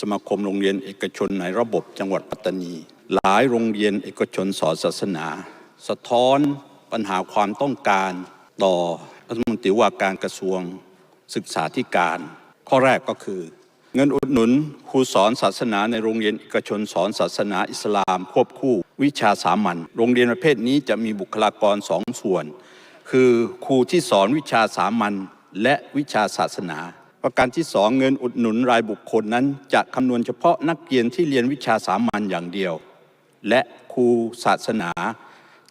สมาคมโรงเรียนเอกชนในระบบจังหวัดปัตตานี หลายโรงเรียนเอกชนสอนศาสนา สะท้อนปัญหาความต้องการต่อรัฐมนตรีว่าการกระทรวงศึกษาธิการ ข้อแรกก็คือ เงินอุดหนุนครูสอนศาสนาในโรงเรียนเอกชนสอนศาสนาอิสลาม ควบคู่วิชาสามัญโรงเรียนประเภทนี้จะมีบุคลากรสองส่วน คือครูที่สอนวิชาสามัญและวิชาศาสนา ประการที่สองเงินอุดหนุนรายบุคคลนั้น จะคำนวณเฉพาะนักเรียนที่เรียนวิชาสามัญอย่างเดียว และครูศาสนา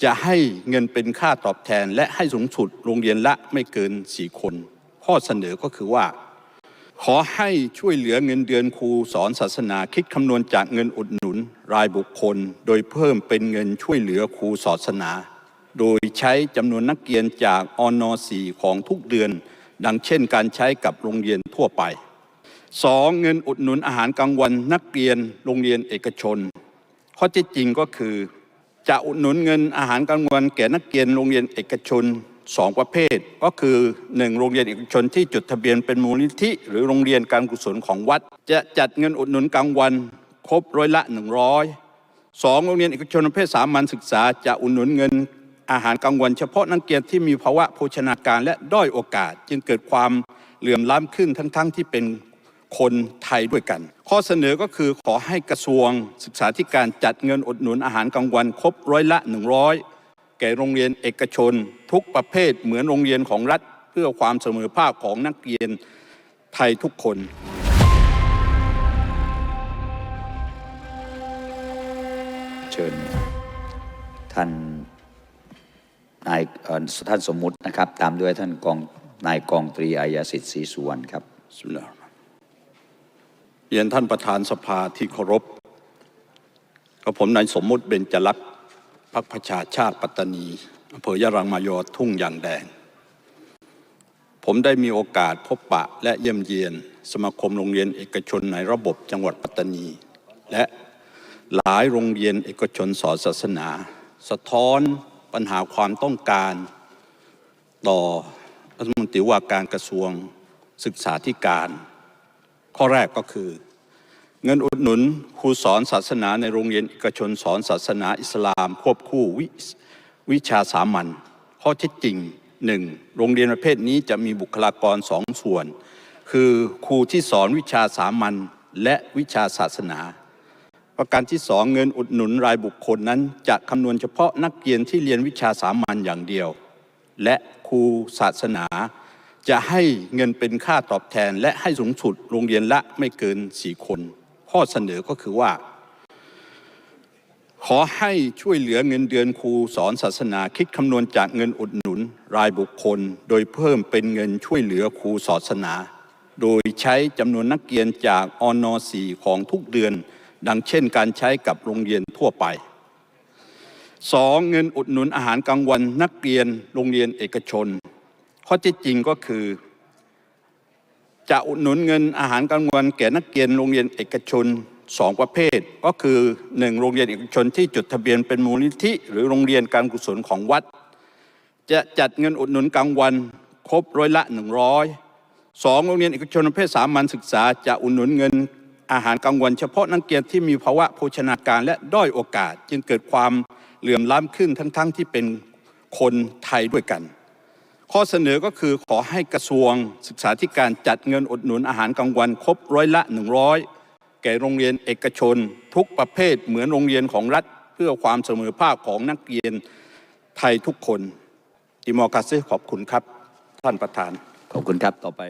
จะให้เงินเป็นค่าตอบแทน และให้สูงสุดโรงเรียนละไม่เกินสี่คน ข้อเสนอก็คือว่า ขอให้ช่วยเหลือเงินเดือนครูสอนศาสนาคิดคำนวณจากเงินอุดหนุนรายบุคคล โดยเพิ่มเป็นเงินช่วยเหลือครูศาสนา โดยใช้จำนวนนักเรียนจากอนสีของทุกเดือน ดังเช่นการใช้กับโรงเรียนทั่วไป 2. เงินอุดหนุนอาหารกลางวันนักเรียนโรงเรียนเอกชน ข้อท็จจริงก็คือ จะอุดหนุนเงินอาหารกลางวันแก่นักเรียนโรงเรียนเอกชนสองประเภท ก็คือ 1. โรงเรียนเอกชนที่จดทะเบียนเป็นมูลนิธิ หรือโรงเรียนการกุศลของวัด จะจัดเงินอุดหนุนกลางวัน ครบร้อยละ 100สองโรงเรียนเอกชนประเภทสามัญศึกษาจะอุดหนุนเงิน อาหารกลางวันเฉพาะนักเรียนที่มีภาวะโภชนาการและด้อยโอกาส จึงเกิดความเหลื่อมล้ำขึ้นทั้งๆที่เป็นคนไทยด้วยกัน ข้อเสนอก็คือขอให้กระทรวงศึกษาธิการจัดเงินอุดหนุนอาหารกลางวันครบร้อยละ 100 แก่โรงเรียนเอกชน ทุกประเภทเหมือนโรงเรียนของรัฐ เพื่อความเสมอภาคของนักเรียนไทยทุกคนเชิญท่าน นายท่านสมมุตินะครับ ตามด้วยท่านกองนายกองตรีอายาสิทธิ์ศรีสุวรรณครับสมิลาเราะห์มานิรเราะห์เรียนท่านประธานสภาที่เคารพกับผมนายสมมุติเบญจลักษ์พักประชาชาติปัตตานีอำเภอยะรังมายอทุ่งยางแดง ผมได้มีโอกาสพบปะและเยี่ยมเยียน สมาคมโรงเรียนเอกชนในระบบจังหวัดปัตตานี และหลายโรงเรียนเอกชนสอนศาสนา สะท้อน ปัญหาความต้องการต่อรัฐมนตรีว่าการกระทรวงศึกษาธิการ ข้อแรกก็คือ เงินอุดหนุนครูสอนศาสนาในโรงเรียนเอกชนสอนศาสนาอิสลาม ควบคู่ววิชาสามัญข้อเท็จจริงหนึ่งโรงเรียนประเภทนี้จะมีบุคลากรสองส่วน คือครูที่สอนวิชาสามัญและวิชาศาสนา ประการที่สองเงินอุดหนุนรายบุคคลนั้น จะคำนวณเฉพาะนักเรียนที่เรียนวิชาสามัญอย่างเดียว และครูศาสนา จะให้เงินเป็นค่าตอบแทน และให้สูงสุดโรงเรียนละไม่เกินสี่คน ข้อเสนอก็คือว่า ขอให้ช่วยเหลือเงินเดือนครูสอนศาสนาคิดคำนวณจากเงินอุดหนุนรายบุคคล โดยเพิ่มเป็นเงินช่วยเหลือครูศาสนา โดยใช้จำนวนนักเรียนจากอนสีของทุกเดือน ดังเช่นการใช้กับโรงเรียนทั่วไปสองเงินอุดหนุนอาหารกลางวันนักเรียนโรงเรียนเอกชน ข้อท็จจริงก็คือ จะอุดหนุนเงินอาหารกลางวันแก่นักเรียนโรงเรียนเอกชนสองประเภท ก็คือหนึ่งโรงเรียนเอกชนที่จดทะเบียนเป็นมูลนิธิ หรือโรงเรียนการกุศลของวัด จะจัดเงินอุดหนุนกลางวันครบร้อยละหนึ่งร้อยสองโรงเรียนเอกชนประเภทสามัญศึกษาจะอุดหนุนเงิน อาหารกลางวันเฉพาะนักเรียนที่มีภาวะโภชนาการและด้อยโอกาส จึงเกิดความเหลื่อมล้ำขึ้นทั้งๆทที่เป็นคนไทยด้วยกัน ข้อเสนอก็คือขอให้กระทรวงศึกษาธิการจัดเงินอุดหนุนอาหารกลางวันครบร้อยละ 100 แก่โรงเรียนเอกชน ทุกประเภทเหมือนโรงเรียนของรัฐ เพื่อความเสมอภาคของนักเรียนไทยทุกคนอิมอร์กาซขอบคุณครับ ท่านประธานขอบคุณครับต่อไป